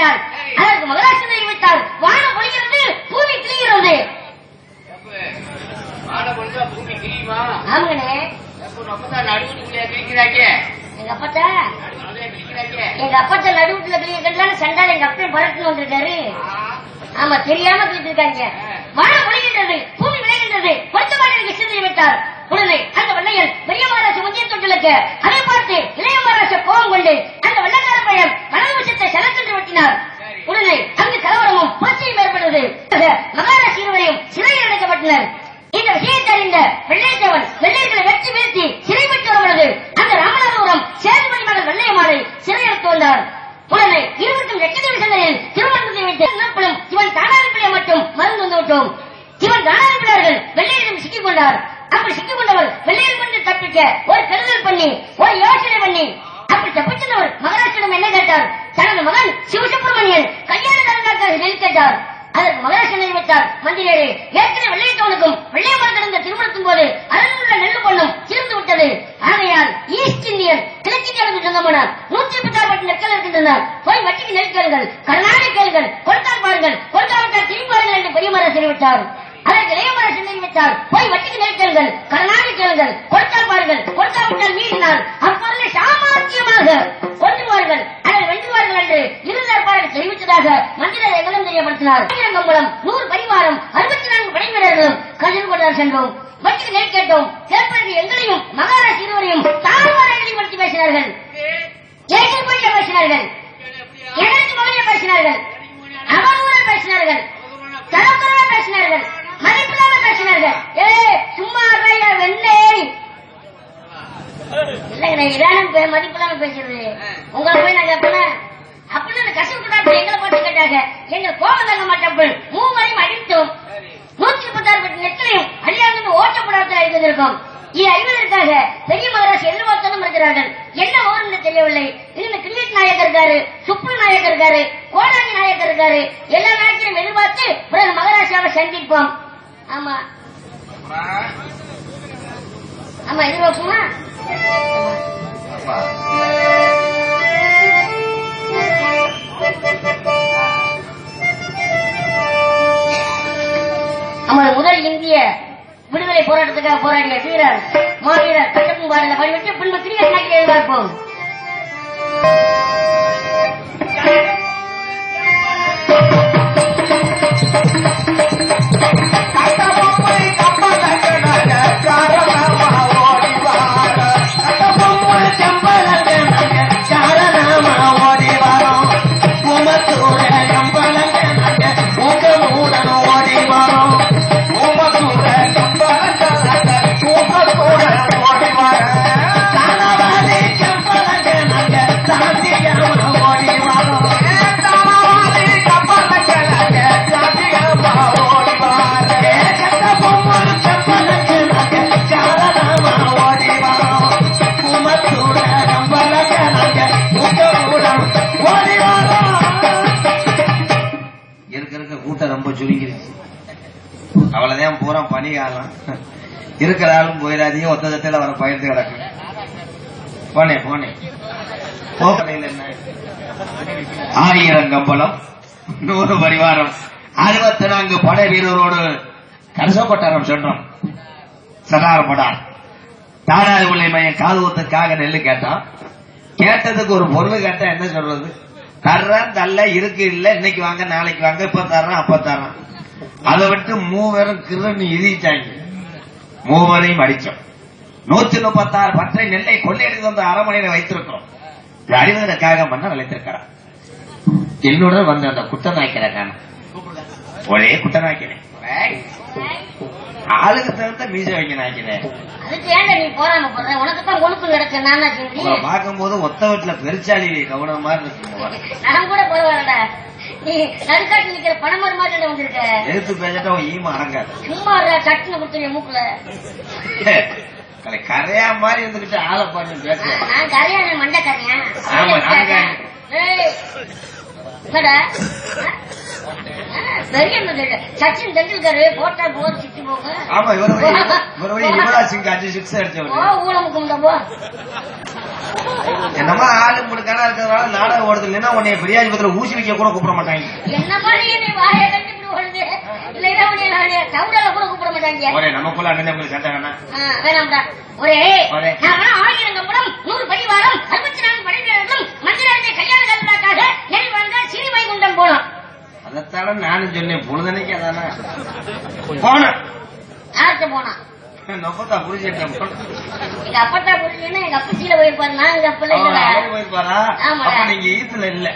கேட்டார் அதற்கு மகராஷ்டிரம் தெரிவித்தார் வானம் பொழிகிறது பூமி நடுவுக்குள்ளே கிழிக்கிறாங்க எங்க அப்பத்தா? எங்க அப்பத்த நடுவுல கிளியர்கள்லாம் சண்டால எங்க அப்பையும் பறக்கணும் வந்திருக்காரு. ஆமா தெரியாம கேட்டிருக்காங்க வானம் பொழிகின்றது பூமி விளைகின்றது பொருத்தமாக கிருஷ்ணன் விட்டார். உடனே அந்த வெள்ளையன் பெரிய மகாராஜ முந்திய தொட்டிலுக்கு அதை பார்த்து இளைய மகாராஜ கோபம் கொண்டு வலது வெட்டினார். திருமணத்தின் போது அரண்மனை நெல்லு பொண்ணும் தீர்ந்து விட்டது. ஆகையால் ஈஸ்ட் இந்தியன் கிழக்கிந்தியாவுக்கு சொந்தமான நூற்றி முப்பத்தாறு நெற்கள் இருக்கின்றனர். போய் வட்டிக்கு நெல் கேளுங்கள். கடனாடி கேளுங்கள். கொடுத்தால் பாருங்கள். கொடுத்தாவிட்டால் திரும்பி என்று பெரியமர தெரிவித்தார் அதற்கு இளையமர தெரிவித்தார் போய் வட்டிக்கு நெல் கேளுங்கள். கடனாடி கேளுங்கள். கொடுத்தால் பாருங்கள். கொடுத்தாவிட்டால் மீறினார் அப்பொருளை சாமாத்தியமாக கொண்டுவார்கள் அதை வென்றுவார்கள் என்று இருதரப்பாளர்கள் தெரிவித்ததாக மந்திரர் எங்களும் தெரியப்படுத்தினார். மூலம் நூறு பரிவாரம் அறுபத்தி நான்கு படைவீரர்களும் வீரர்களும் கஜன்கோட்டார் சென்றோம் வட்டிக்கு நெல் கேட்டோம் கேட்பதற்கு எங்களையும் மகாராஜ் இருவரையும் தாழ்வாரங்களை பற்றி பேசினார்கள். கேட்கக்கூடிய பேசினார்கள். எனக்கு மொழியை பேசினார்கள். அவதூற பேசினார்கள். தரக்குறவா பேசினார்கள். மதிப்பில்லாம பேசினார்கள். ஏ சும்மா இருக்கையா, வெள்ளை இல்லைங்க இதான மதிப்பில்லாம பேசுறது. உங்களை போய் நான் கேட்பேன்? அப்படின்னு அந்த கசப்பு எங்களை போட்டு கேட்டாங்க. எங்க கோபம் தங்க மாட்டோம் மூவரையும் அடித்தோம். நூற்றி முப்பத்தாறு பட்டு நெற்களையும் அழியாந்து ஓட்டப்படாத அறிந்திருக்கோம் இது அறிவதற்காக பெரிய மகராஜ் எதிர்பார்த்தாலும் இருக்கிறார்கள் என்ன ஓரம் தெரியவில்லை. இந்த கிரிக்கெட் நாயக்கர் இருக்காரு சுப்பு நாயக்கர் இருக்காரு கோடாங்கி நாயக்கர் இருக்காரு. எல்லா நாயக்கரையும் எதிர்பார்த்து பிறகு மகராஜாவை சந்திப்போம். ஆமா. ஆமா எதிர்பார்க்குமா நமது முதல் இந்திய விடுதலை போராட்டத்துக்காக போராடிய வீரர் மாவீரர் கட்டப்பும் பாடல படிவிட்டு பின்பு கிரிக்கெட் நாட்டில் எதிர்பார்ப்போம் you. கூட்டம் சுருங்கிருச்சு. அவ்வளவுதான் பூரா பனி காலம் இருக்கிற ஆளும் போயிடாதீங்க ஒத்த தட்டில வர பயிர்ந்து கிடக்கு போனே போனே. போகலையில் என்ன? ஆயிரம் கம்பளம் நூறு பரிவாரம். அறுபத்தி நான்கு படை வீரரோடு கரசப்பட்டாரம் சொன்னோம் சதார படார். தானாதி உள்ள மையம் காது ஊத்துக்காக நெல்லு கேட்டான். கேட்டதுக்கு ஒரு பொருள் கேட்டா என்ன சொல்றது? தர்றேன் தல்ல இருக்கு இல்ல இன்னைக்கு வாங்க நாளைக்கு வாங்க இப்ப தர்றேன் அப்ப தர்றேன். அதை விட்டு மூவரும் கிருன்னு இதிச்சாங்க மூவரையும் அடிச்சோம். நூத்தி முப்பத்தாறு பற்றை நெல்லை கொள்ளையடித்து வந்த அரமனையில வைத்திருக்கிறோம். இது அறிவதற்காக மன்னர் அழைத்திருக்கிறார் என்னுடன் வந்த அந்த குட்ட நாய்க்கிற ஒரே குட்டநாய்க்கிறேன் ஆளுக்கு தகுந்த மீச வைக்க நாய்க்கிறேன் அதுக்கு ஏன்டா நீ போறாம போடுற உனக்கு தான் ஒழுப்பு கிடக்கு நான் தான் செஞ்சு உங்களை பார்க்கும்போது ஒத்த வீட்டுல பெருச்சாளி கவனம் மாதிரி இருக்கு நான் கூட போடுவாடா நீ நடுக்காட்டு நிக்கிற பணமர் மாதிரி வந்திருக்க. எழுத்து பேசிட்டா ஈம அடங்காது. சும்மா சட்டுன்னு கொடுத்துருங்க மூக்குல. கலை கரையா மாதிரி இருந்துகிட்டு ஆளை பண்ணி பேச நான் கரையா நான் மண்டக்கரையா ஆமா, நான் கரை. ஏய், என்னடா ஆ? ஆ, பெரிய மனுஷன். சச்சின் தெண்டுல்கர் போட்டா போர் சிக்ஸ் போக ஆமா இவர் இவர் வழி யுவராஜ் சிங் அஞ்சு சிக்ஸ் அடிச்சவர் ஊழம் கும்பிட போ. என்னமா ஆளு முடுக்கானா இருக்கிறதுனால நாடகம் ஓடுது. இல்லைன்னா உன்னைய பெரியாஜிபத்துல ஊசி வைக்க கூட கூப்பிட மாட்டாங்க. என்ன மாதிரி நீ வாயை கட்டி இப்படி ஓடுது இல்லைன்னா உன்னை நானே கவுடால கூட கூப்பிட மாட்டாங்க. ஒரே நமக்குள்ள அண்ணன் உங்களுக்கு சண்டை வேணா ஆ, வேணாம்டா ஒரே ஒரே. நான் வேணா ஆயிரம் கம்பளம் நூறு பரிவாரம் அறுபத்தி நான்கு படைவீரர்களும் மந்திரத்தை கல்யாண நெல் வந்த சிறி வைகுண்டம் போனோம் அதைத்தான நானும் சொன்னேன் பொழுதனைக்கு அதானே? போனேன் யார்கிட்ட போனான் நொப்பத்தா புரிஞ்சுட்டேன் எங்க புரிஞ்சுன்னா எங்க அப்பச்சியில போயிருப்பாரு நான் எங்க அப்பல இல்லடா போயிருப்பாரா. அப்ப நீங்க ஈத்துல இல்ல.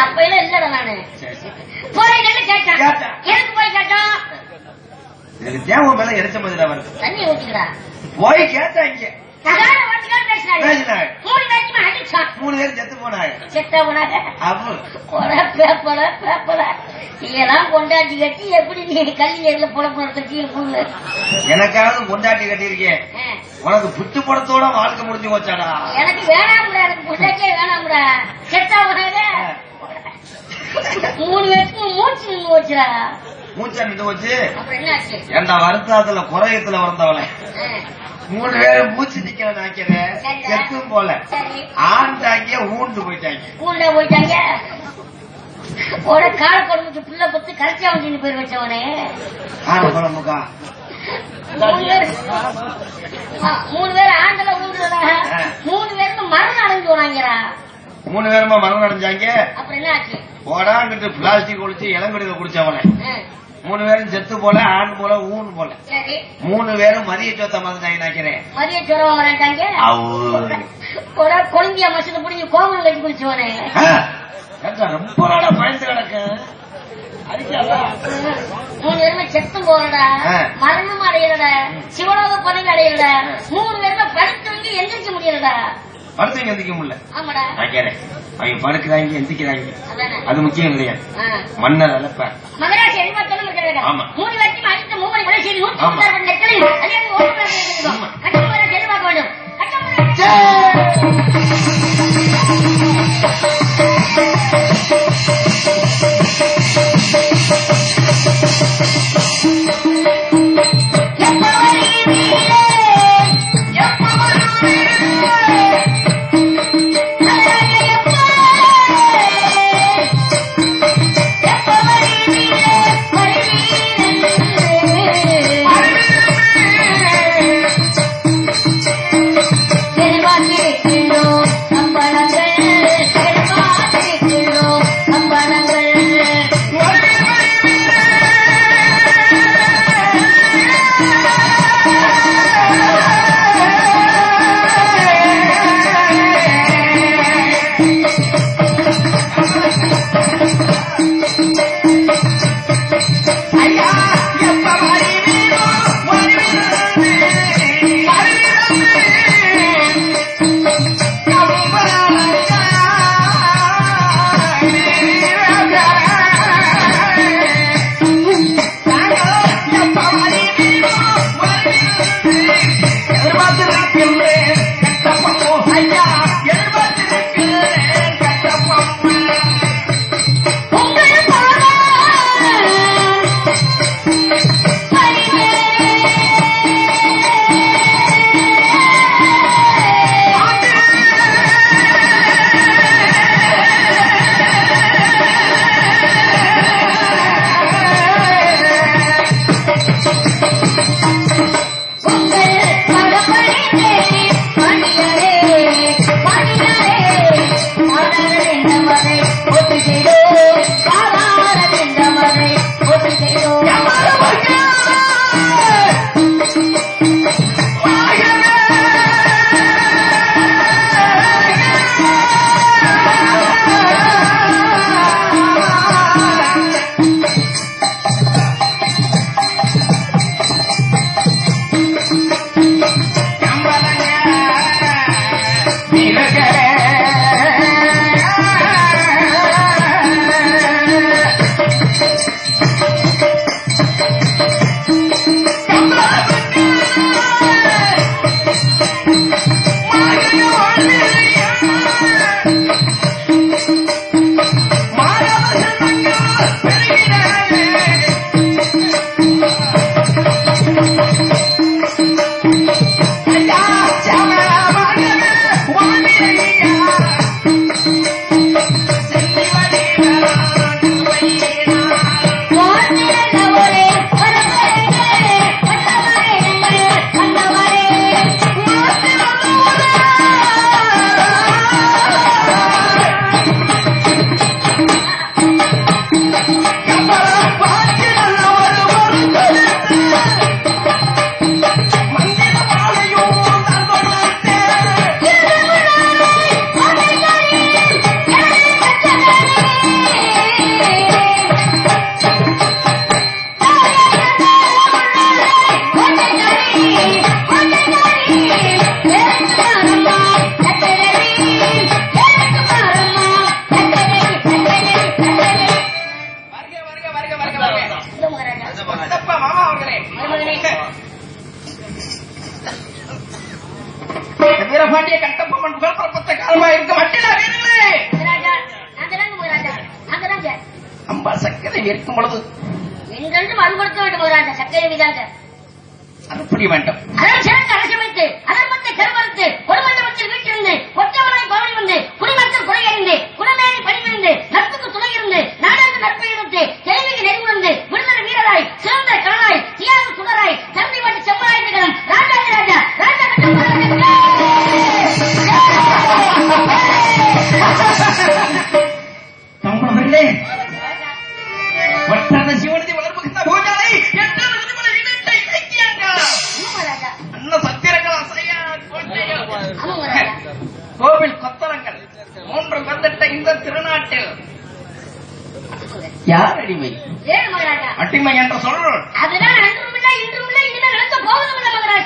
அப்ப எல்லாம் இல்லடா நானு. போய் கேட்டான். எதுக்கு போய் கேட்டான் எனக்கு தேவை மேல எரிச்ச மாதிரி வருது? தண்ணி ஊத்திக்கிறா. போய் கேட்டாங்க பேசினாரு. மூணு பேரும் செத்து போனாங்க. செத்தா போனாங்க. பேப்பல பேப்பல இதெல்லாம் கொண்டாட்டி கட்டி எப்படி நீ கல்வி நேரில் எனக்காவது கொண்டாட்டி கட்டியிருக்கேன். உனக்கு புட்டு படத்தோட வாழ்க்கை முடிஞ்சு போச்சாடா. எனக்கு வேணாம்டா எனக்கு கொண்டாட்டியே வேணாம்டா. செத்தா போனாங்க. மூணு பேருக்கும் மூச்சு நின்று போச்சுடா. மூச்சா நின்று அப்புறம் என்ன வருத்தாத்துல குறையத்துல வந்தவளை மூணு பேரும் மூச்சு நிக்கிற சரிடா. செத்தும் போல. சரி. ஆண்டாங்க ஊண்டு போயிட்டாங்க. கூண்டா போயிட்டாங்க. ஒரு கால கொடுமைக்கு புள்ள பத்து கரைச்சா வந்து பேர் வச்சவனே. குழம்புக்கா மூணு பேர். ஆண்டல. மூணு பேருக்கு மரணம் அடைஞ்சு போனாங்கிறா மூணு பேருமா மரம் அடைஞ்சாங்க. அப்புறம் என்ன ஆச்சு போடாங்கிட்டு பிளாஸ்டிக் குடிச்சு இளங்கடியில குடிச்சவனை. மூணு பேரும் செத்து போல ஆண் போல ஊன் போல. மூணு பேரும் மதிய சொத்த மாதிரி நினைக்கிறேன் மதிய சுரவ மாட்டாங்க ஒரு கொழுந்தியா மசூது பிடிச்சி கோவில் கட்டி குளிச்சவனே. ரொம்ப நாளா பயந்து கிடக்கு? மூணு பேருமே செத்து போறடா. மரணம் அடையலடா. சிவலோக பதவி அடையலடா. மூணு பேருமே படுத்து வந்து எந்திரிக்க முடியலடா. படுத்து எந்திக்க முடியல? நினைக்கிறேன் அவங்க படுக்கிறாங்க எந்திக்கிறாங்க. அது முக்கியம் ஆ. மன்னர் இருக்கிறாங்க ஆமா.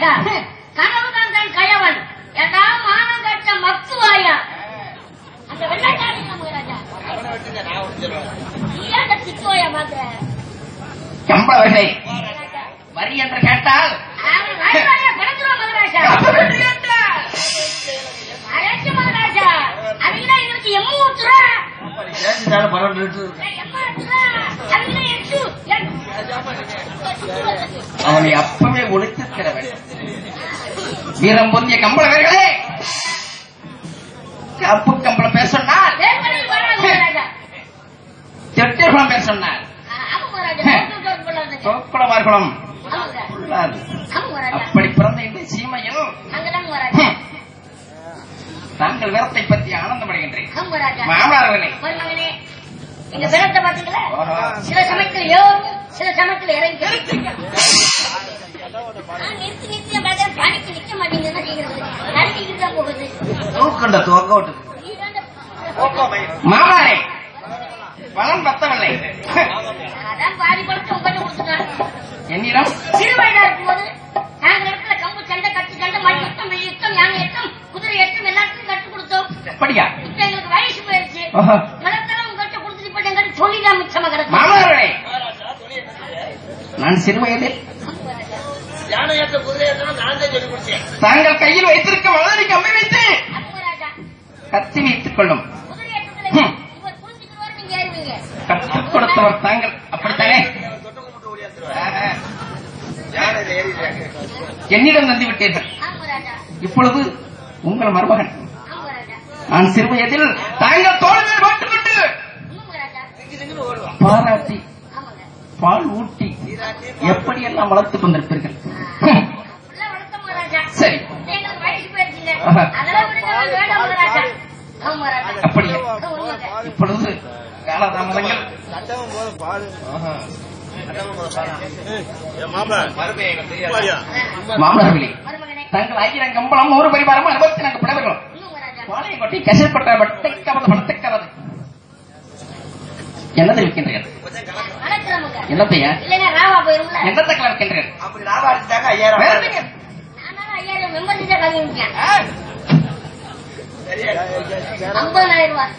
that. வீரம் பொந்திய கம்பளவர்களே கப்பு கம்பளம் பேச சொன்னால் திட்டகுளம் சொன்னார். ஆமா மகராஜா தோற்று கொள்ளாதுங்க தோக்குளம் பார்க்கணும் ஆமாங்க உள்ளாது. ஆமா மகராஜா அப்படி பிறந்த இந்த சீமையில் அங்கதான் மகராஜா ஹம், தாங்கள் வீரத்தை பற்றி ஆனந்தமடைகின்றேன் ஆமா மகராஜா மாமனார்களே மருமகனே எங்க பிறத்தை பாத்தீங்களா ஆஹா. சில சமயத்தில் ஏறும் சில சமயத்தில் இறங்கி நான் நிறுத்தி நிறுத்தி அப்படியே பணிக்கு நிக்க மாட்டேங்குது என்ன செய்யறது நடுக்கிட்டு தான் போகுது தூக்கண்ட துவக்க விட்டு மாமனாரே பலம் பத்தவில்லை அதான் பாதி பழத்தை உங்கள்கிட்ட கொடுத்துட்டான் என்னிடம் சிறு வயதா இருக்கும்போது நாங்க இடத்துல கம்பு சண்டை கட்டு சண்டை மணி யுத்தம் வெள்ளி யுத்தம் யானை யுத்தம் குதிரை யுத்தம் எல்லாத்துக்கும் கற்றுக் கொடுத்தோம். அப்படியா? இப்ப எங்களுக்கு வயசு போயிருச்சு. ஆஹா. கொடுத்துட்டு போட்டு சொல்லிதான் நான் சிறு வயதில் யானை ஏற்ற குதிரை ஏற்றணும் நான் தான் சொல்லி கொடுத்தேன். தாங்கள் கையில் வைத்திருக்க வலதை கம்பி வைத்து அப்போ ராஜா கத்தி வைத்துக் கொள்ளும் குதிரை ஏற்றத்துல ஹம். இவர் புரிஞ்சுக்கிறவர் நீங்க ஏறுவீங்க கற்றுக் கொடுத்தவர் தாங்கள் அப்படித்தானே தொட்டு கும்பிட்டு ஓடி ஆஹா. யானை ஏறிடுறாங்க என்னிடம் தந்துவிட்டீர்கள் இப்பொழுது உங்கள் மருமகன். நான் சிறு வயதில் தாங்கள் தோல் போட்டுக்கொண்டு பாராட்டி பால் ஊட்டி எப்படி எல்லாம் வளர்த்துக் கொண்டிருப்பீர்கள்? சரி. அப்படியே? வயசு போயிருச்சுங்க ஆஹா. அதெல்லாம் விடுங்க இப்பொழுது காலதாமதங்கள் தங்கள் கம்பளம் நூறு பரிவாரம் அறுபத்தி நான்கு ராஜா பாளையங்கோட்டை கசைப்பட்ட வட்டை கவர்ந்து விற்கின்றீர்கள்? என்னத்தையா? என்னத்தை கலர்க்கின்றீர்கள் ஐம்பதாயிரம் ரூபாய்.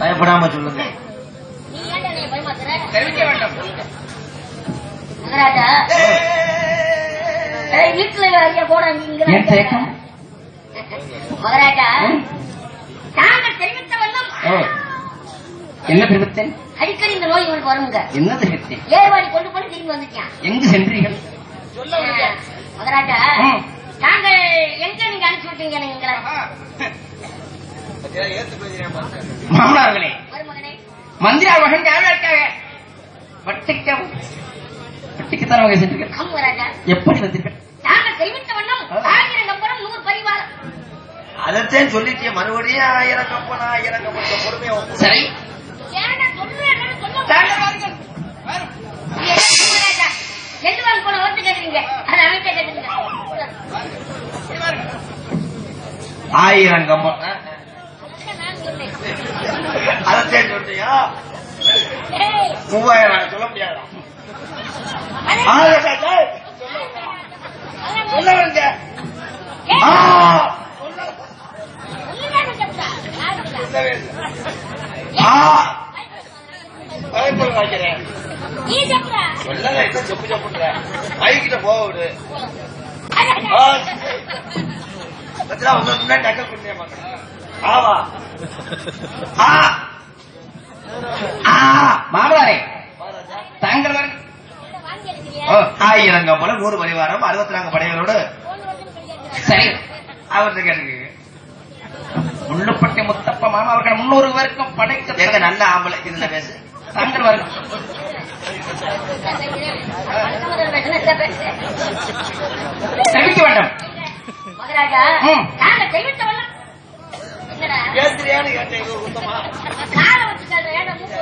பயப்படாம சொல்லுங்க நீ ஏன்டா என்னைய பயமாத்துற தெரிவிக்க வேண்டும் வீட்டுல மகராஜா. நாங்க தெரிவித்த வண்ணம். என்ன தெரிவித்தேன்? அடிக்கடி இந்த நோய் உங்களுக்கு வருங்க. என்ன தெரிவித்தேன்? ஏர்வாடி கொண்டு போய் திரும்பி வந்துட்டான் எங்கு சென்றீர்கள்? மகராஜா. நாங்க எங்க நீங்க அனுப்பிச்சு விட்டீங்க போயிருக்கேன் மாமனார்களே. மருமகனே. மந்திரா மகன் காவியாக்காக வட்டிக்க வட்டிக்குத்தான் அவங்க சென்றீர்கள் ஆமா மகராஜா எப்படி வந்தீர்கள் நாங்க தெரிவித்த வண்ணம். ஆயிரம் கம்பரம் நூறு பரிவாரம் அதைத்தான் சொல்லிட்டே மறுபடியும் ஆயிரம் கப்பல் ஆயிரம் கப்பல் பொறுமையா. சரி. ஏன்டா சொல்றேன் இல்லை. ஆ, பயப்பட வைக்கிறேன் நீ செப்டா? சொல்லல என்ன செப்பு செப்புன்ற? மைக்கிட்ட போக விடு. பத்திரா உங்களுக்கு முன்னாடி நக்கல் பண்ணியா ஆவா ஆ, மாமனாரே தாங்கள் வர ஓ, ஆயிரங்க போல நூறு பரிவாரம் அறுபத்தி நான்கு படைகளோடு. சரி. அவர்கிட்ட கேட்டுக்கு. முள்ளுப்பட்டி முத்தப்ப மாமா அவர்கள் முன்னூறு பேருக்கும் படைக்க எங்க நல்ல ஆம்பளை இதுல பேசு. தாங்கள் வருங்க தெரிவிக்க வேண்டும். மகராஜா ம். நாங்க தெரிவித்த வண்ணம் என்னடா? பேசுறியான்னு கேட்டேன் இது உத்தமா காலை வச்சுக்காத ஏன்டா மூக்கு?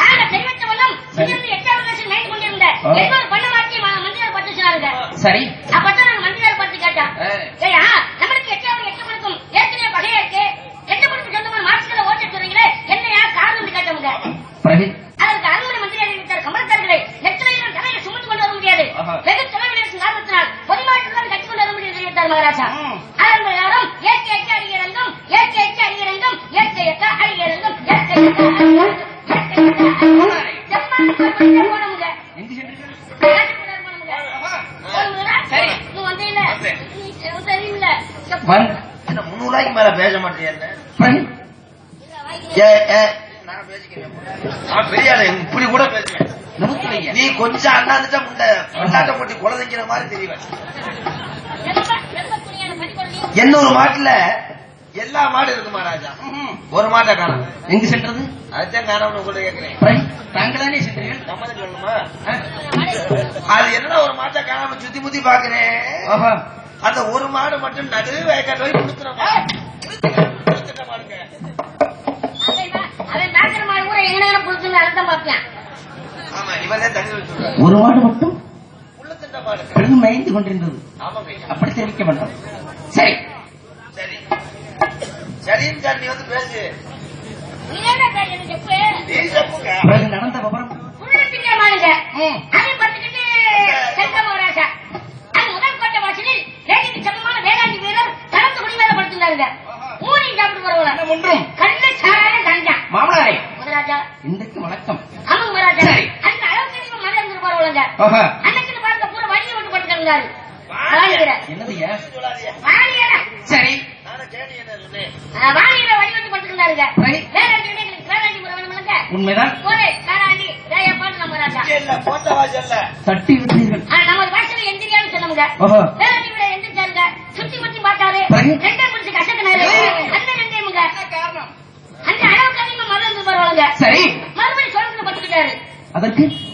நாங்க தெரிவித்த வண்ணம் இங்கிருந்து எட்டாவது வருஷம் நைட்டு கொண்டிருந்த ஆ. எல்லோரும் பண்ண மாற்றி மந்திரியார் பட்டு சொன்னாங்க சரி. அப்பதான் நாங்க கேட்டோம். ஏய்யா நம்மளுக்கு எட்டாவது எட்டு மணிக்கும் ஏற்கனவே பகையா இருக்கு. எட்டு மணிக்கு சொந்தமான மார்க்ஸ்ல ஓட்ட சொல்றீங்களே என்னையா காரணம் கேட்டவங்க. அதற்கு அரண்மனை மந்திரி அறிவித்தார் கமலத்தார்களை நெற்றிலையில் தலையை சுமந்து கொண்டு வர முடியாது. வெகு தொலைவில் காரணத்தினால் பொதுமாற்றத்தில் கட்டி கொண்டு வர முடியாது மகாராஜா. ஏ ஏ. நான் பேசிக்கிறேன். இப்படி கூட பேசுவேன் நீ கொஞ்சம் அண்ணாந்துட்டா முண்டை கொண்டாட்ட போட்டி குழந்தைங்கிற மாதிரி படிக்கொள்ளி எண்ணூறு மாட்டுல எல்லா மாடு இருக்கு மகாராஜா ஒரு மாட்டை காணும். எங்கு சென்றது? அதுதான் காணோம்னு கூட கேக்குறேன் பிரவி தாங்களானே சென்றீர்கள்? நம்ம தான் சொல்லணுமா? அது என்னடா ஒரு மாட்டை காணாம சுத்தி முத்தி பாக்குறேன் அந்த ஒரு மாடு மட்டும் நடு வயக்காட்டு போய் கொடுத்துறோம் ஒரு மாடு மட்டும் பிறகு மயந்து கொண்டிருந்தது. அப்படி தெரிவிக்க வேண்டாம். சரி. சரி சரின்னு சார் நீ வந்து பேசு பிறகு நடந்த விவரம். முதல் கோட்டை வாசலில் சமமான வேளாண்மை வீரர் கலந்து சாப்பிட்டு ஒன்றும் கண்ணு சாராய கஞ்சா. மாமனாரே. இன்றைக்கு வணக்கம். அந்த அளவுக்கு அன்னைக்கு பூரா வழியை விட்டு என்னதுயா சரி. வாணிகிற வழி விட்டு வேணுமில்லங்க உண்மைதான். நம்ம ராஜா இங்க இல்ல போட்ட வாசல்ல தட்டி விட்டீர்கள் ஆ, நம்ம வாசல எந்திரியான்னு சொன்னோம்ங்க ஓஹோ வேளாண்மை விட எந்திரிச்சாருங்க சுத்தி முத்தி பார்த்தாரு சரி. ரெண்டே பிடிச்சி கசக்கினாரு அந்த ரெண்டேமுங்க அந்த அளவுக்கு அதிகமா மழை இருந்து பரவாயில்லைங்க சரி மறுபடியும் சொல்றது பட்டுக்கிட்டாரு அதற்கு